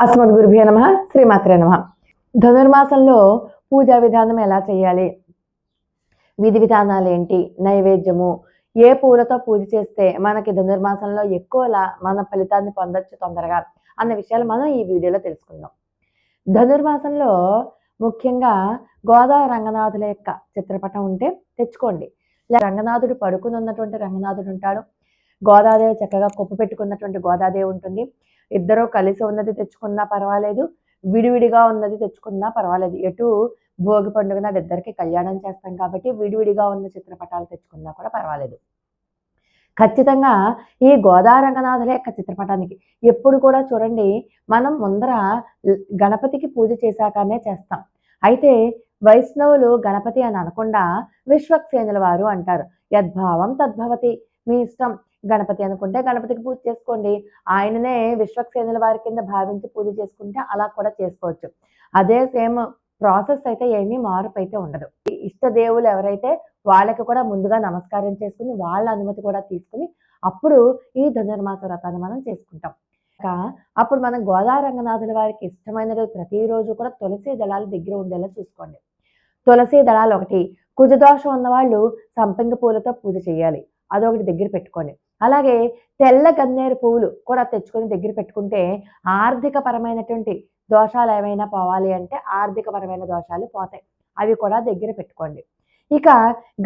అస్మద్ గురుభ్యో నమ శ్రీమాత్రే నమ. ధనుర్మాసంలో పూజా విధానం ఎలా చేయాలి? విధి విధానాలు ఏంటి? నైవేద్యము ఏ పూలతో పూజ చేస్తే మనకి ధనుర్మాసంలో ఎక్కువ లా- మన ఫలితాన్ని పొందొచ్చు తొందరగా అన్న విషయాలు మనం ఈ వీడియోలో తెలుసుకుందాం. ధనుర్మాసంలో ముఖ్యంగా గోదా రంగనాథుల యొక్క చిత్రపటం ఉంటే తెచ్చుకోండి. రంగనాథుడు పడుకుని ఉన్నటువంటి రంగనాథుడు ఉంటాడు. గోదాదేవి చక్కగా కొప్పు పెట్టుకున్నటువంటి గోదాదేవి ఉంటుంది. ఇద్దరు కలిసి ఉన్నది తెచ్చుకున్నా పర్వాలేదు విడివిడిగా ఉన్నది తెచ్చుకున్నా పర్వాలేదు. ఎటు భోగి పండుగ నాడు ఇద్దరికి కళ్యాణం చేస్తాం కాబట్టి విడివిడిగా ఉన్న చిత్రపటాలు తెచ్చుకున్నా కూడా పర్వాలేదు. ఖచ్చితంగా ఈ గోదారంగనాథుల యొక్క చిత్రపటానికి. ఎప్పుడు కూడా చూడండి మనం ముందర గణపతికి పూజ చేశాకనే చేస్తాం. అయితే వైష్ణవులు గణపతి అని అనకుండా విశ్వక్సేనుల వారు అంటారు. యద్భావం తద్భవతి మీ ఇష్టం. గణపతి అనుకుంటే గణపతికి పూజ చేసుకోండి. ఆయననే విశ్వక్సేనుల వారి కింద భావించి పూజ చేసుకుంటే అలా కూడా చేసుకోవచ్చు. అదే సేమ్ ప్రాసెస్ అయితే ఏమీ మార్పు అయితే ఉండదు. ఇష్ట దేవులు ఎవరైతే వాళ్ళకి కూడా ముందుగా నమస్కారం చేసుకుని వాళ్ళ అనుమతి కూడా తీసుకుని అప్పుడు ఈ ధనుర్మాస వ్రతాన్ని మనం చేసుకుంటాం. ఇంకా అప్పుడు మనం గోదావరి రంగనాథుల వారికి ఇష్టమైనది ప్రతిరోజు కూడా తులసి దళాలు దగ్గర ఉండేలా చూసుకోండి. తులసి దళాలు ఒకటి. కుజదోషం ఉన్నవాళ్ళు సంపంగి పూలతో పూజ చేయాలి. అదొకటి దగ్గర పెట్టుకోండి. అలాగే తెల్ల గన్నేరు పువ్వులు కూడా తెచ్చుకొని దగ్గర పెట్టుకుంటే ఆర్థిక పరమైనటువంటి దోషాలు ఏమైనా పోవాలి అంటే ఆర్థిక పరమైన దోషాలు పోతాయి. అవి కూడా దగ్గర పెట్టుకోండి. ఇక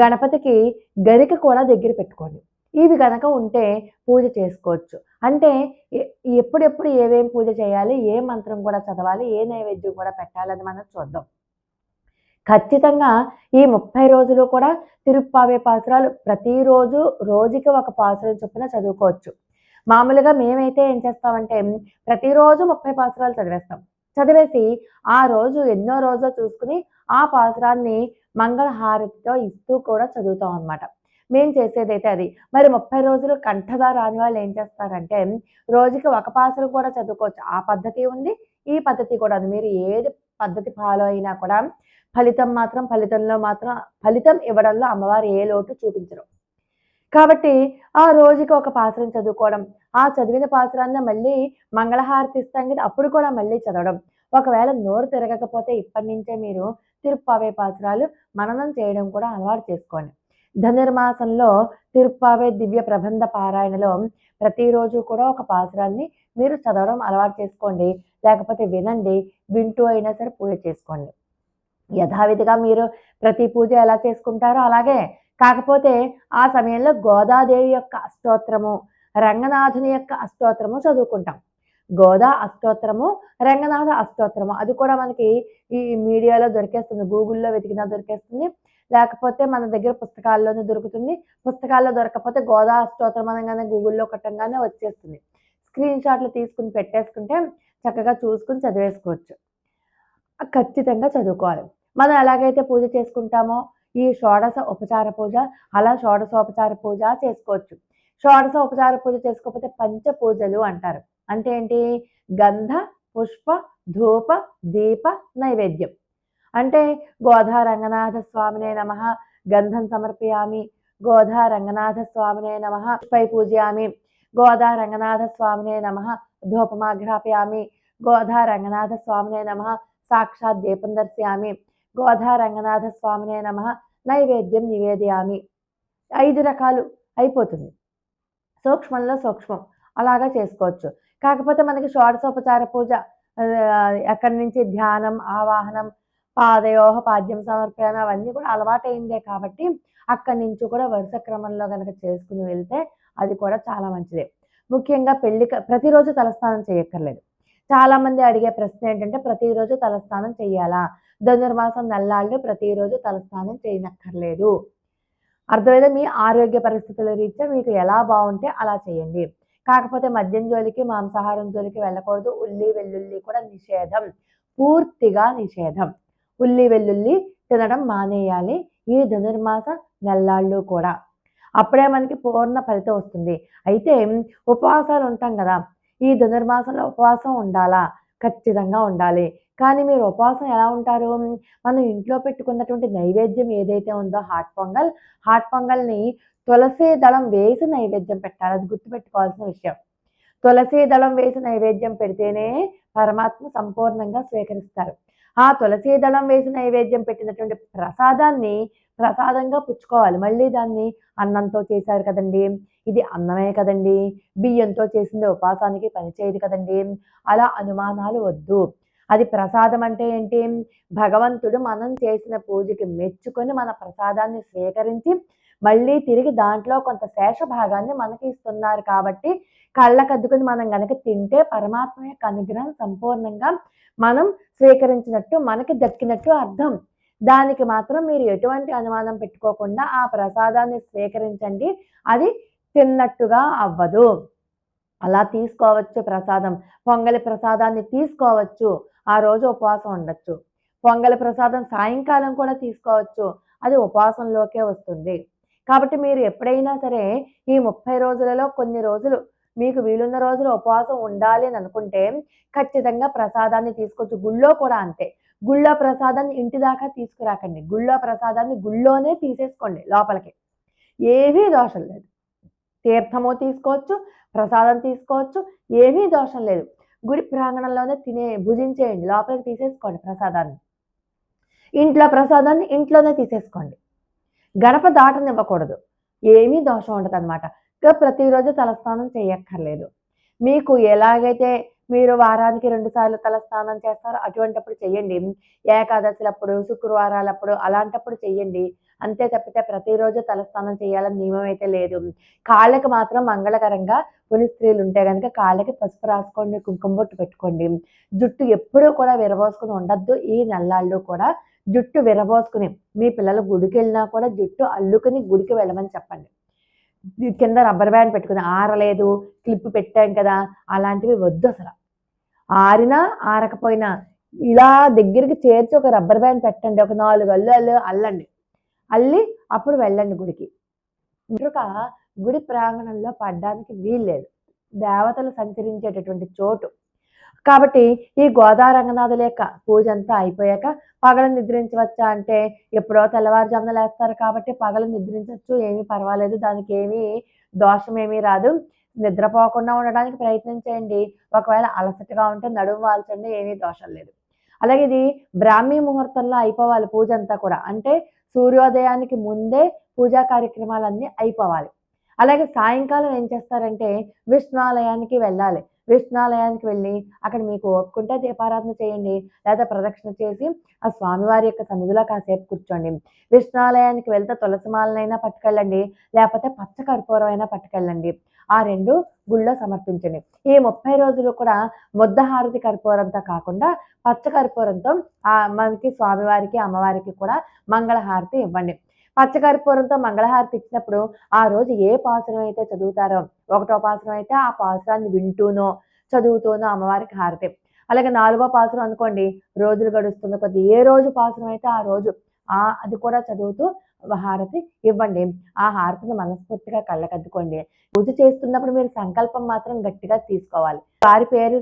గణపతికి గరిక కూడా దగ్గర పెట్టుకోండి. ఇవి కనుక ఉంటే పూజ చేసుకోవచ్చు. అంటే ఎప్పుడెప్పుడు ఏమేం పూజ చేయాలి ఏ మంత్రం కూడా చదవాలి ఏ నైవేద్యం కూడా పెట్టాలని మనం చూద్దాం. ఖచ్చితంగా ఈ ముప్పై రోజులు కూడా తిరుప్పావే పాసురాలు ప్రతిరోజు రోజుకి ఒక పాసురం చొప్పున చదువుకోవచ్చు. మామూలుగా మేమైతే ఏం చేస్తామంటే ప్రతిరోజు ముప్పై పాసురాలు చదివేస్తాం. చదివేసి ఆ రోజు ఎన్నో రోజు చూసుకుని ఆ పాసురాన్ని మంగళహారతితో ఇస్తూ కూడా చదువుతాం అనమాట మేం చేసేదైతే అది. మరి ముప్పై రోజులు కంఠదా రాని వాళ్ళు ఏం చేస్తారంటే రోజుకి ఒక పాసురం కూడా చదువుకోవచ్చు. ఆ పద్ధతి ఉంది ఈ పద్ధతి కూడా ఉంది. మీరు ఏది పద్ధతి ఫాలో అయినా కూడా ఫలితం మాత్రం ఫలితంలో మాత్రం ఫలితం ఇవ్వడంలో అమ్మవారు ఏ లోటు చూపించరు. కాబట్టి ఆ రోజుకి ఒక పాసురం చదువుకోవడం ఆ చదివిన పాసురాన్ని మళ్ళీ మంగళహారతి ఇస్తాం కదా అప్పుడు కూడా మళ్ళీ చదవడం. ఒకవేళ నోరు తిరగకపోతే ఇప్పటి నుంచే మీరు తిరుప్పావే పాసురాలు మననం చేయడం కూడా అలవాటు చేసుకోండి. ధనుర్మాసంలో తిరుప్పావే దివ్య ప్రబంధ పారాయణలో ప్రతిరోజు కూడా ఒక పాసురాన్ని మీరు చదవడం అలవాటు చేసుకోండి. లేకపోతే వినండి. వింటూ అయినా సరే పూజ చేసుకోండి. యథావిధిగా మీరు ప్రతి పూజ ఎలా చేసుకుంటారో అలాగే. కాకపోతే ఆ సమయంలో గోదాదేవి యొక్క అష్టోత్తరము రంగనాథుని యొక్క అష్టోత్తరము చదువుకుంటాం. గోదా అష్టోత్తరము రంగనాథ అష్టోత్తరము. అది కూడా మనకి ఈ మీడియాలో దొరికేస్తుంది. గూగుల్లో వెతికినా దొరికేస్తుంది. లేకపోతే మన దగ్గర పుస్తకాల్లోనే దొరుకుతుంది. పుస్తకాల్లో దొరకకపోతే గోదా అష్టోత్తరం అనగానే గూగుల్లో కొట్టంగానే వచ్చేస్తుంది. స్క్రీన్ షాట్లు తీసుకుని పెట్టేసుకుంటే చక్కగా చూసుకుని చదివేసుకోవచ్చు. ఖచ్చితంగా చదువుకోవాలి. మనం ఎలాగైతే పూజ చేసుకుంటామో ఈ షోడశ ఉపచార పూజ అలా షోడశోపచార పూజ చేసుకోవచ్చు. షోడశ ఉపచార పూజ చేసుకోకపోతే పంచ పూజలు అంటారు. అంటే ఏంటి? గంధ పుష్ప ధూప దీప నైవేద్యం. అంటే గోధా రంగనాథ స్వామినే నమ గంధం సమర్పయామి. గోధా రంగనాథ స్వామినే నమ పై పూజయామి. గోదా రంగనాథ స్వామినే నమ ధూపమాఘ్రాపయామి గోధా రంగనాథ స్వామినే నమ సాక్షాత్ దీపం దర్శయామి గోధా రంగనాథ స్వామినే నమ నైవేద్యం నివేదయామి ఐదు రకాలు అయిపోతుంది. సూక్ష్మంలో సూక్ష్మం. అలాగా చేసుకోవచ్చు. కాకపోతే మనకి షోడశోపచార పూజ ఎక్కడి నుంచి ధ్యానం ఆవాహనం పాదయోహ పాద్యం సమర్పణ అవన్నీ కూడా అలవాటైందే కాబట్టి అక్కడి నుంచి కూడా వరుస క్రమంలో కనుక చేసుకుని వెళ్తే అది కూడా చాలా మంచిదే. ముఖ్యంగా పెళ్ళి ప్రతిరోజు తలస్నానం చేయక్కర్లేదు. చాలామంది అడిగే ప్రశ్న ఏంటంటే ప్రతిరోజు తలస్నానం చేయాలా ధనుర్మాసం నెల్లాళ్ళు ప్రతిరోజు తలస్నానం చేయనక్కర్లేదు. అర్థమైతే మీ ఆరోగ్య పరిస్థితుల రీత్యా మీకు ఎలా బాగుంటే అలా చేయండి కాకపోతే మద్యం జోలికి మాంసాహారం జోలికి వెళ్ళకూడదు. ఉల్లి వెల్లుల్లి కూడా నిషేధం. పూర్తిగా నిషేధం. ఉల్లి వెల్లుల్లి తినడం మానేయాలి. ఈ ధనుర్మాస నెల్లాళ్ళు కూడా. అప్పుడే మనకి పూర్ణ ఫలితం వస్తుంది. అయితే ఉపవాసాలు ఉంటాం కదా ఈ ధనుర్మాసంలో ఉపవాసం ఉండాలా? ఖచ్చితంగా ఉండాలి. కానీ మీరు ఉపవాసం ఎలా ఉంటారు? మనం ఇంట్లో పెట్టుకున్నటువంటి నైవేద్యం ఏదైతే ఉందో హాట్ పొంగల్ హాట్ పొంగల్ని తులసి దళం వేసి నైవేద్యం పెట్టాలి. అది గుర్తుపెట్టుకోవాల్సిన విషయం. తులసి దళం వేసి నైవేద్యం పెడితేనే పరమాత్మ సంపూర్ణంగా స్వీకరిస్తారు. ఆ తులసి దళం వేసి నైవేద్యం పెట్టినటువంటి ప్రసాదాన్ని ప్రసాదంగా పుచ్చుకోవాలి. మళ్ళీ దాన్ని అన్నంతో చేశారు కదండి. ఇది అన్నమే కదండి. బియ్యంతో చేసింది ఉపాసానికి పనిచేయదు కదండి. అలా అనుమానాలు వద్దు. అది ప్రసాదం అంటే ఏంటి? భగవంతుడు మనం చేసిన పూజకి మెచ్చుకొని మన ప్రసాదాన్ని స్వీకరించి మళ్ళీ తిరిగి దాంట్లో కొంత శేష భాగాన్ని మనకి ఇస్తున్నారు కాబట్టి కళ్ళకద్దుకుని మనం గనక తింటే పరమాత్మ యొక్క అనుగ్రహం సంపూర్ణంగా మనం స్వీకరించినట్టు మనకి దక్కినట్టు అర్థం. దానికి మాత్రం మీరు ఎటువంటి అనుమానం పెట్టుకోకుండా ఆ ప్రసాదాన్ని స్వీకరించండి. అది తిన్నట్టుగా అవ్వదు. అలా తీసుకోవచ్చు ప్రసాదం. పొంగలి ప్రసాదాన్ని తీసుకోవచ్చు. ఆ రోజు ఉపవాసం ఉండొచ్చు. పొంగలి ప్రసాదం సాయంకాలం కూడా తీసుకోవచ్చు. అది ఉపవాసంలోకే వస్తుంది. కాబట్టి మీరు ఎప్పుడైనా సరే ఈ ముప్పై రోజులలో కొన్ని రోజులు మీకు వీలున్న రోజులు ఉపవాసం ఉండాలి అని అనుకుంటే ఖచ్చితంగా ప్రసాదాన్ని తీసుకోవచ్చు గుళ్ళో కూడా అంతే. గుళ్ళో ప్రసాదాన్ని ఇంటి దాకా తీసుకురాకండి. గుళ్ళో ప్రసాదాన్ని గుళ్ళోనే తీసేసుకోండి లోపలికి. ఏమీ దోషం లేదు. తీర్థము తీసుకోవచ్చు ప్రసాదం తీసుకోవచ్చు ఏమీ దోషం లేదు. గుడి ప్రాంగణంలోనే తినే భుజించేయండి. లోపలికి తీసేసుకోండి ప్రసాదాన్ని. ఇంట్లో ప్రసాదాన్ని ఇంట్లోనే తీసేసుకోండి. గడప దాటనివ్వకూడదు. ఏమీ దోషం ఉండదు అనమాట ప్రతిరోజు తలస్నానం చేయక్కర్లేదు. మీకు ఎలాగైతే మీరు వారానికి రెండు సార్లు తలస్నానం చేస్తారో అటువంటిప్పుడు చెయ్యండి. ఏకాదశులప్పుడు శుక్రవారాలప్పుడు అలాంటప్పుడు చెయ్యండి. అంతే తప్పితే ప్రతిరోజు తలస్నానం చేయాలని నియమం అయితే లేదు. కాళ్ళకి మాత్రం మంగళకరంగా పుని స్త్రీలు ఉంటే కనుక కాళ్ళకి పసుపు రాసుకోండి కుంకుమ బొట్టు పెట్టుకోండి. జుట్టు ఎప్పుడూ కూడా విరబోసుకుని ఉండద్దు. ఈ నల్లాళ్ళు కూడా జుట్టు విరబోసుకుని మీ పిల్లలు గుడికి వెళ్ళినా కూడా జుట్టు అల్లుకుని గుడికి వెళ్ళమని చెప్పండి. కింద రబ్బర్ బ్యాండ్ పెట్టుకుని ఆరలేదు క్లిప్ పెట్టాం కదా అలాంటివి వద్దు అసలు. ఆరినా ఆరకపోయినా ఇలా దగ్గరికి చేర్చి ఒక రబ్బర్ బ్యాండ్ పెట్టండి ఒక నాలుగు అల్లు అల్లు అల్లండి. అల్లి అప్పుడు వెళ్ళండి గుడికి. ఇంకొక గుడి ప్రాంగణంలో పడ్డానికి వీల్లేదు. దేవతలు సంచరించేటటువంటి చోటు. కాబట్టి ఈ గోదా రంగనాథుల యొక్క పూజ అంతా అయిపోయాక పగలు నిద్రించవచ్చా అంటే ఎప్పుడో తెల్లవారుజామున లేస్తారు కాబట్టి పగలు నిద్రించవచ్చు ఏమీ పర్వాలేదు దానికి ఏమీ దోషం ఏమీ రాదు. నిద్రపోకుండా ఉండడానికి ప్రయత్నం చేయండి. ఒకవేళ అలసటగా ఉంటే నడుము వాల్చండి ఏమీ దోషం లేదు. అలాగే ఇది బ్రాహ్మీ ముహూర్తంలో అయిపోవాలి పూజ అంతా కూడా. అంటే సూర్యోదయానికి ముందే పూజా కార్యక్రమాలన్నీ అయిపోవాలి. అలాగే సాయంకాలం ఏం చేస్తారంటే విష్ణాలయానికి వెళ్ళాలి. విష్ణాలయానికి వెళ్ళి అక్కడ మీకు ఒప్పుకుంటే దీపారాధన చేయండి లేదా ప్రదక్షిణ చేసి ఆ స్వామివారి యొక్క సన్నిధిలో కాసేపు కూర్చోండి. విష్ణాలయానికి వెళ్తే తులసిమాలనైనా పట్టుకెళ్ళండి లేకపోతే పచ్చ కర్పూరం అయినా పట్టుకెళ్ళండి. ఆ రెండు గుళ్ళో సమర్పించండి. ఈ ముప్పై రోజులు కూడా ముద్దహారతి కర్పూరంతో కాకుండా పచ్చ కర్పూరంతో ఆ మనకి స్వామివారికి అమ్మవారికి కూడా మంగళహారతి ఇవ్వండి. పచ్చకర్పూరంతో మంగళహారతి ఇచ్చినప్పుడు ఆ రోజు ఏ పాసురం అయితే చదువుతారో ఒకటో పాసురం అయితే ఆ పాసురాన్ని వింటూనో చదువుతూనో అమ్మవారికి హారతి. అలాగే నాలుగో పాసురం అనుకోండి రోజులు గడుస్తున్న కొద్ది ఏ రోజు పాసురం అయితే ఆ రోజు ఆ అది కూడా చదువుతూ హారతి ఇవ్వండి. ఆ హారతిని మనస్ఫూర్తిగా కళ్ళకద్దుకోండి. పూజ చేస్తున్నప్పుడు మీరు సంకల్పం మాత్రం గట్టిగా తీసుకోవాలి. వారి పేరు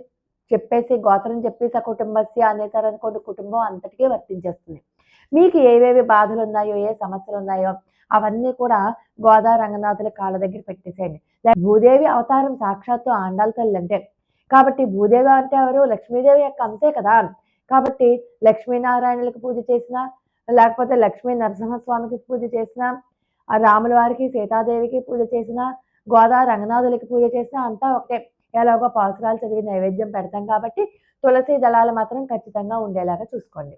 చెప్పేసి గోత్రం చెప్పేసి ఆ కుటుంబస్య అనేసారనుకోండి కుటుంబం అంతటికీ వర్తించేస్తుంది. మీకు ఏవేవి బాధలు ఉన్నాయో ఏ సమస్యలు ఉన్నాయో అవన్నీ కూడా గోదా రంగనాథుల కాళ్ళ దగ్గర పెట్టేసేయండి. భూదేవి అవతారం సాక్షాత్తు ఆండాల తల్లి అంటే. కాబట్టి భూదేవి అంటే ఎవరు? లక్ష్మీదేవి యొక్క అంశే కదా. కాబట్టి లక్ష్మీనారాయణులకు పూజ చేసిన లేకపోతే లక్ష్మీ నరసింహస్వామికి పూజ చేసిన రాముల వారికి సీతాదేవికి పూజ చేసిన గోదా రంగనాథులకి పూజ చేసిన అంతా ఒకటే. ఎలాగో పాసురాలు చదివి నైవేద్యం పెడతాం కాబట్టి తులసి దళాలు మాత్రం ఖచ్చితంగా ఉండేలాగా చూసుకోండి.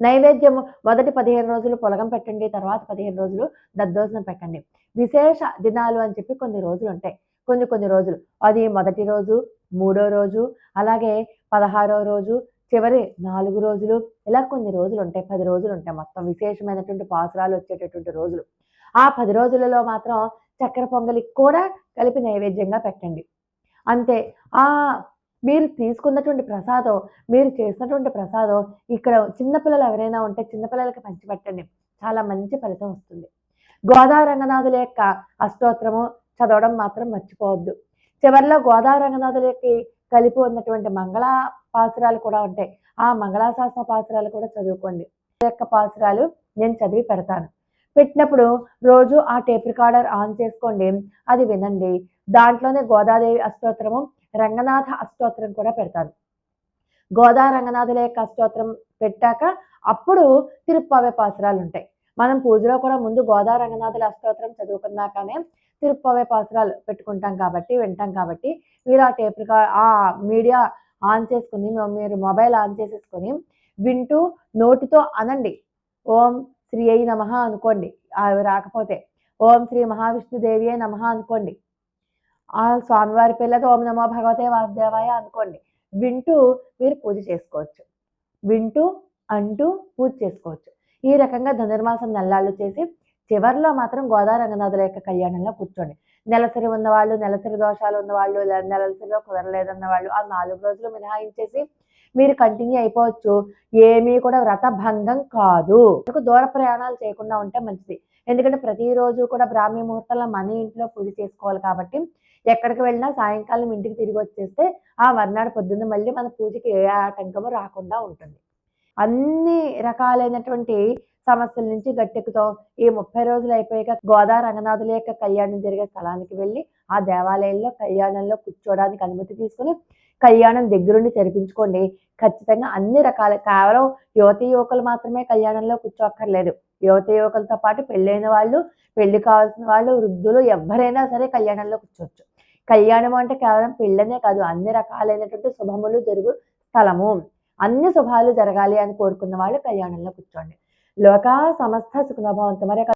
నైవేద్యము మొదటి పదిహేను రోజులు పొలగం పెట్టండి తర్వాత పదిహేను రోజులు దద్దోజనం పెట్టండి. విశేష దినాలు అని చెప్పి కొన్ని రోజులు ఉంటాయి. కొన్ని కొన్ని రోజులు. అది మొదటి రోజు మూడో రోజు అలాగే పదహారో రోజు చివరి నాలుగు రోజులు ఇలా కొన్ని రోజులు ఉంటాయి. పది రోజులు ఉంటాయి మొత్తం. విశేషమైనటువంటి పాసురాలు వచ్చేటటువంటి రోజులు. ఆ పది రోజులలో మాత్రం చక్కెర పొంగలి కూడా కలిపి నైవేద్యంగా పెట్టండి. అంతే. ఆ మీరు తీసుకున్నటువంటి ప్రసాదం మీరు చేసినటువంటి ప్రసాదం ఇక్కడ చిన్నపిల్లలు ఎవరైనా ఉంటే చిన్నపిల్లలకి పంచిపెట్టండి. చాలా మంచి ఫలితం వస్తుంది. గోదా రంగనాథుల యొక్క అష్టోత్తరము చదవడం మాత్రం మర్చిపోవద్దు. చివరిలో గోదా రంగనాథులకి కలిపి ఉన్నటువంటి మంగళ పాసురాలు కూడా ఉంటాయి. ఆ మంగళాశాసన పాసురాలు కూడా చదువుకోండి. యొక్క పాసురాలు నేను చదివి పెడతాను. పెట్టినప్పుడు రోజు ఆ టేప్ రికార్డర్ ఆన్ చేసుకోండి. అది వినండి. దాంట్లోనే గోదాదేవి అష్టోత్తరము రంగనాథ అష్టోత్తరం కూడా పెడతారు. గోదా రంగనాథుల యొక్క అష్టోత్తరం పెట్టాక అప్పుడు తిరుప్పావే పాసురాలు ఉంటాయి. మనం పూజలో కూడా ముందు గోదా రంగనాథుల అష్టోత్తరం చదువుకున్నాకనే తిరుప్పావే పాసురాలు పెట్టుకుంటాం కాబట్టి వింటాం కాబట్టి మీరు ఆ టేప్ రికార్డ్ ఆ మీడియా ఆన్ చేసుకుని మీరు మొబైల్ ఆన్ చేసేసుకొని వింటూ నోటితో అనండి. ఓం శ్రీ అయి నమ అనుకోండి. అవి రాకపోతే ఓం శ్రీ మహావిష్ణుదేవి నమ అనుకోండి. ఆ స్వామివారి పిల్లతో ఓం నమో భగవతే వాసుదేవాయ అనుకోండి. వింటూ మీరు పూజ చేసుకోవచ్చు. వింటూ అంటూ పూజ చేసుకోవచ్చు. ఈ రకంగా ధనుర్మాసం నెల్లాళ్ళు చేసి చివరిలో మాత్రం గోదా రంగనాథుల యొక్క కళ్యాణంలో కూర్చోండి. నెలసరి ఉన్నవాళ్ళు నెలసరి దోషాలు ఉన్నవాళ్ళు నెలసరిలో కుదరలేదన్న వాళ్ళు ఆ నాలుగు రోజులు మినహాయించేసి మీరు కంటిన్యూ అయిపోవచ్చు. ఏమీ కూడా వ్రత భంగం కాదు. మీకు దూర ప్రయాణాలు చేయకుండా ఉంటే మంచిది. ఎందుకంటే ప్రతిరోజు కూడా బ్రాహ్మీ ముహూర్తంలో మన ఇంట్లో పూజ చేసుకోవాలి కాబట్టి ఎక్కడికి వెళ్ళినా సాయంకాలం ఇంటికి తిరిగి వచ్చేస్తే ఆ మర్నాడు పొద్దున్న మళ్ళీ మన పూజకి ఏ ఆటంకము రాకుండా ఉంటుంది. అన్ని రకాలైనటువంటి సమస్యల నుంచి గట్టెక్కుతాం. ఈ ముప్పై రోజులు అయిపోయాక గోదా రంగనాథుల యొక్క కళ్యాణం జరిగే స్థలానికి వెళ్ళి ఆ దేవాలయంలో కళ్యాణంలో కూర్చోవడానికి అనుమతి తీసుకుని కళ్యాణం దగ్గరుండి జరిపించుకోండి. ఖచ్చితంగా అన్ని రకాల కేవలం యువతి యువకులు మాత్రమే కళ్యాణంలో కూర్చోక్కర్లేదు. యువతి యువకులతో పాటు పెళ్ళైన వాళ్ళు పెళ్ళి కావాల్సిన వాళ్ళు వృద్ధులు ఎవరైనా సరే కళ్యాణంలో కూర్చోవచ్చు. కళ్యాణం అంటే కేవలం పెళ్ళనే కాదు అన్ని రకాలైనటువంటి శుభములు జరుగు స్థలము. అన్ని శుభాలు జరగాలి అని కోరుకున్న వాళ్ళు కళ్యాణంలో కూర్చోండి. లోకా సమస్త సుఖనభవంతు మరి